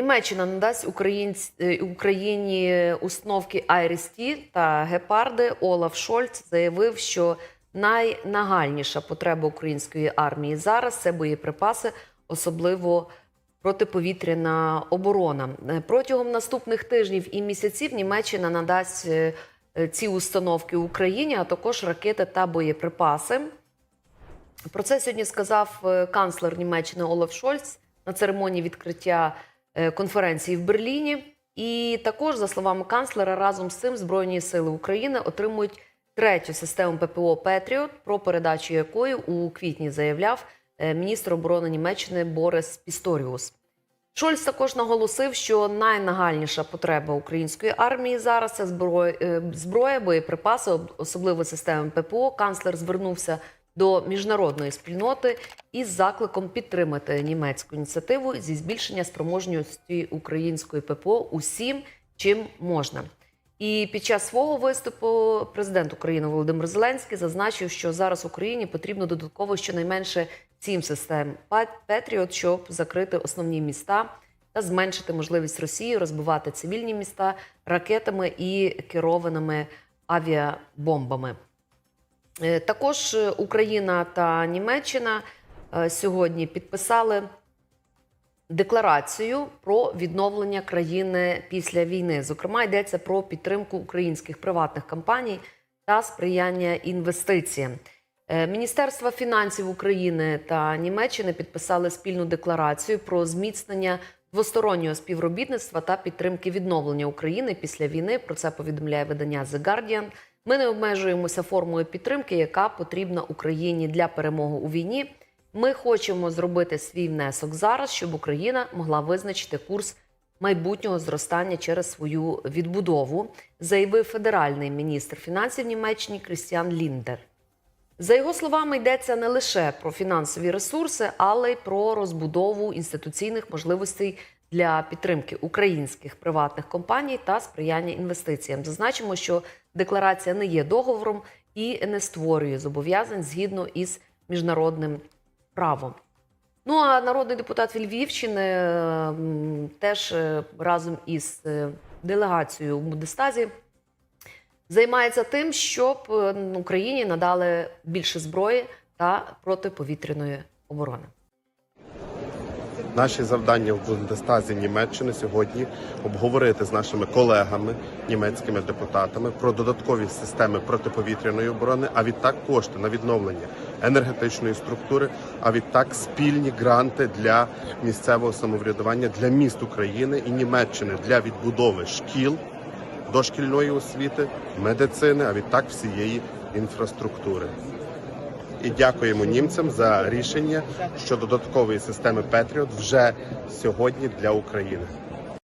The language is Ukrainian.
Німеччина надасть українць- е, Україні установки Айріс-Ті та гепарди. Олаф Шольц заявив, що найнагальніша потреба української армії зараз це боєприпаси, особливо протиповітряна оборона. Е, Протягом наступних тижнів і місяців Німеччина надасть е, ці установки Україні, а також ракети та боєприпаси. Про це сьогодні сказав канцлер Німеччини Олаф Шольц на церемонії відкриття конференції в Берліні. І також, за словами канцлера, разом з цим Збройні сили України отримують третю систему ППО Петріот, про передачу якої у квітні заявляв е, міністр оборони Німеччини Борис Пісторіус. Шольц також наголосив, що найнагальніша потреба української армії зараз це зброя, е, зброя боєприпаси, особливо системи ППО. Канцлер звернувся до міжнародної спільноти із закликом підтримати німецьку ініціативу зі збільшення спроможності української ППО усім, чим можна. І під час свого виступу президент України Володимир Зеленський зазначив, що зараз Україні потрібно додатково щонайменше сім систем Петріот, щоб закрити основні міста та зменшити можливість Росії розбивати цивільні міста ракетами і керованими авіабомбами. Е, Також е, Україна та Німеччина е, сьогодні підписали декларацію про відновлення країни після війни. Зокрема, йдеться про підтримку українських приватних компаній та сприяння інвестиціям. Міністерства фінансів України та Німеччини підписали спільну декларацію про зміцнення двостороннього співробітництва та підтримки відновлення України після війни. Про це повідомляє видання The Guardian. Ми не обмежуємося формою підтримки, яка потрібна Україні для перемоги у війні. Ми хочемо зробити свій внесок зараз, щоб Україна могла визначити курс майбутнього зростання через свою відбудову, заявив федеральний міністр фінансів Німеччини Крістіан Ліндер. За його словами, йдеться не лише про фінансові ресурси, але й про розбудову інституційних можливостей для підтримки українських приватних компаній та сприяння інвестиціям. Зазначимо, що декларація не є договором і не створює зобов'язань згідно із міжнародним правом. Ну а народний депутат Львівщини теж е, разом із е, делегацією у Бундестазі займається тим, щоб Україні надали більше зброї та протиповітряної оборони. Наші завдання в Бундестазі Німеччини сьогодні обговорити з нашими колегами, німецькими депутатами про додаткові системи протиповітряної оборони, а відтак кошти на відновлення енергетичної структури, а відтак спільні гранти для місцевого самоврядування для міст України і Німеччини для відбудови шкіл, дошкільної освіти, медицини, а відтак всієї інфраструктури. І дякуємо німцям за рішення щодо додаткової системи Петріот вже сьогодні для України.